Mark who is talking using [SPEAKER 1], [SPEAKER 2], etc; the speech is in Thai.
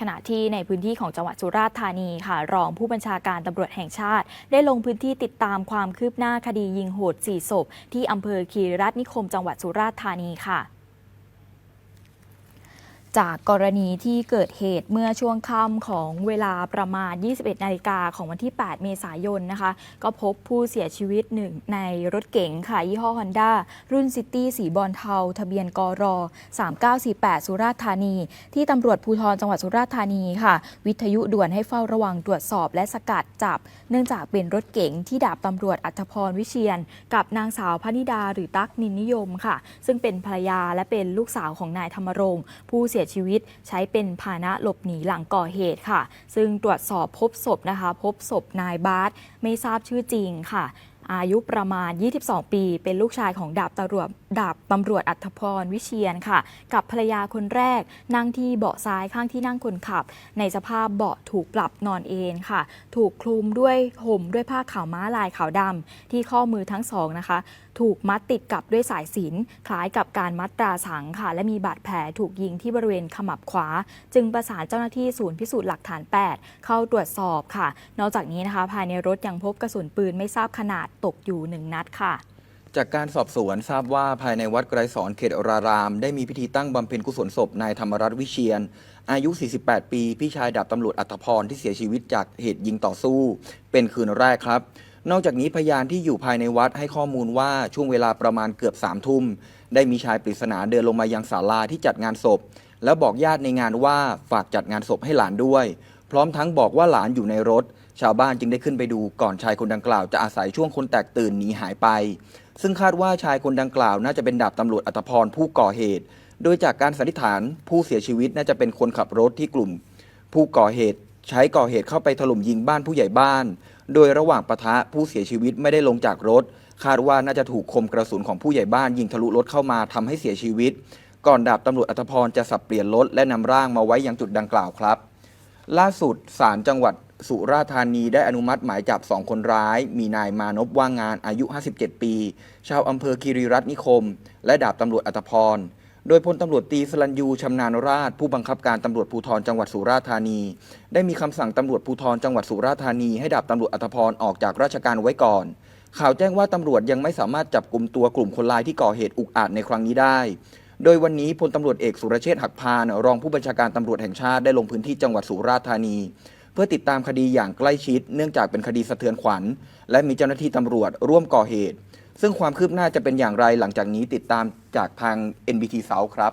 [SPEAKER 1] ขณะที่ในพื้นที่ของจังหวัดสุราษฎร์ธานีค่ะ รองผู้บัญชาการตำรวจแห่งชาติ ได้ลงพื้นที่ติดตามความคืบหน้าคดียิงโหด4ศพที่อำเภอคีรีรัตน์นิคมจังหวัดสุราษฎร์ธานีค่ะ จากกรณีที่เกิดเหตุเมื่อช่วงค่ำของเวลาประมาณ 21 นาฬิกาของวันที่ 8 เมษายนนะคะ ก็พบผู้เสียชีวิตหนึ่งในรถเก๋งค่ะ ยี่ห้อ Honda รุ่นซิตี้สีบอลเทา ทะเบียนกร3948 สุราษฎร์ธานี ที่ตำรวจภูธรจังหวัดสุราษฎร์ธานีค่ะ วิทยุด่วนให้เฝ้าระวังตรวจสอบและสกัดจับ เนื่องจากเป็นรถเก๋งที่ดาบตำรวจอัธพรวิเชียน กับนางสาวพนิดาหรือตั๊กนินนิยมค่ะ ซึ่งเป็นภรรยาและเป็นลูกสาวของนายธรรมรงค์ผู้เสียชีวิตใช้เป็นพาหนะหลบหนีหลังก่อเหตุค่ะ ซึ่งตรวจสอบพบศพนะคะ พบศพนายบาสไม่ทราบชื่อจริงค่ะ อายุประมาณ 22 ปี เป็นลูกชายของดาบตำรวจดาบตำรวจอัธพรวิเชียนค่ะ กับภรรยาคนแรก นั่งที่เบาะซ้ายข้างที่นั่งคนขับ ในสภาพเบาะถูกปรับนอนเอนค่ะ ถูกคลุมด้วยห่มด้วยผ้าขาวม้าลายขาวดำที่ข้อมือทั้งสองนะคะ ถูกมัดติดกับด้วยสายสินคล้ายกับการมัดตราสังค่ะ และมีบาดแผลถูกยิงที่บริเวณขมับขวา จึงประสานเจ้าหน้าที่ศูนย์พิสูจน์หลักฐาน 8 เข้าตรวจสอบค่ะ นอกจากนี้นะคะ ภายในรถยังพบกระสุนปืนไม่ทราบขนาดตกอยู่หนึ่งนัดค่ะ
[SPEAKER 2] จากการสอบสวนทราบว่าภายในวัดไกรสอนเขตอราราม ได้มีพิธีตั้งบำเพ็ญกุศลศพนายธรรมรัตน์วิเชียน อายุ 48 ปี พี่ชายดาบตำรวจอัธพรที่เสียชีวิตจากเหตุยิงต่อสู้ เป็นคืนแรกครับ นอกจากนี้พยานที่อยู่ภายในวัดให้ข้อมูลว่าช่วงเวลาประมาณเกือบสามทุ่มได้มีชายปริศนาเดินลงมายังศาลาที่จัดงานศพ แล้วบอกญาติในงานว่าฝากจัดงานศพให้หลานด้วย พร้อมทั้งบอกว่าหลานอยู่ในรถ ชาวบ้านจึงได้ขึ้นไปดูก่อนชายคนดังกล่าวจะอาศัยช่วงคนแตกตื่นหนีหายไป ซึ่งคาดว่าชายคนดังกล่าวน่าจะเป็นดาบตำรวจอัตพรผู้ก่อเหตุ โดยจากการสันนิษฐานผู้เสียชีวิตน่าจะเป็นคนขับรถที่กลุ่ม ผู้ก่อเหตุใช้ก่อเหตุเข้าไปถล่มยิงบ้านผู้ใหญ่บ้าน โดยระหว่างปะทะผู้เสียชีวิตไม่ได้ลงจากรถ คาดว่าน่าจะถูกคมกระสุนของผู้ใหญ่บ้านยิงทะลุรถเข้ามาทำให้เสียชีวิต ก่อนดาบตำรวจอัตพรจะสับเปลี่ยนรถและนำร่างมาไว้ยังจุดดังกล่าวครับ ล่าสุดศาลจังหวัดสุราษฎร์ธานีได้อนุมัติหมายจับ 2 คนร้าย มีนายมานพว่างงานอายุ 57 ปี ชาวอำเภอคีรีรัตน์นิคม และดาบตำรวจอัตพร โดยพลตำรวจตีสลันยูชำนาญราช ผู้บังคับการตำรวจภูธรจังหวัดสุราษฎร์ธานี ได้มีคำสั่งตำรวจภูธรจังหวัดสุราษฎร์ธานีให้ดาบตำรวจอัตพรออกจากราชการไว้ก่อน ข่าวแจ้งว่าตำรวจยังไม่สามารถจับกลุ่มตัวกลุ่มคนร้ายที่ก่อเหตุอุกอาจในครั้งนี้ได้ โดยวันนี้พลตำรวจเอกสุรเชษฐ์หักพานรองผู้บัญชาการตำรวจแห่งชาติได้ลงพื้นที่จังหวัดสุราษฎร์ธานี เพื่อติดตามคดีอย่างใกล้ชิด เนื่องจากเป็นคดีสะเทือนขวัญ และมีเจ้าหน้าที่ตำรวจร่วมก่อเหตุ ซึ่งความคืบหน้าจะเป็นอย่างไรหลังจากนี้ติดตามจากทาง NBT เสาครับ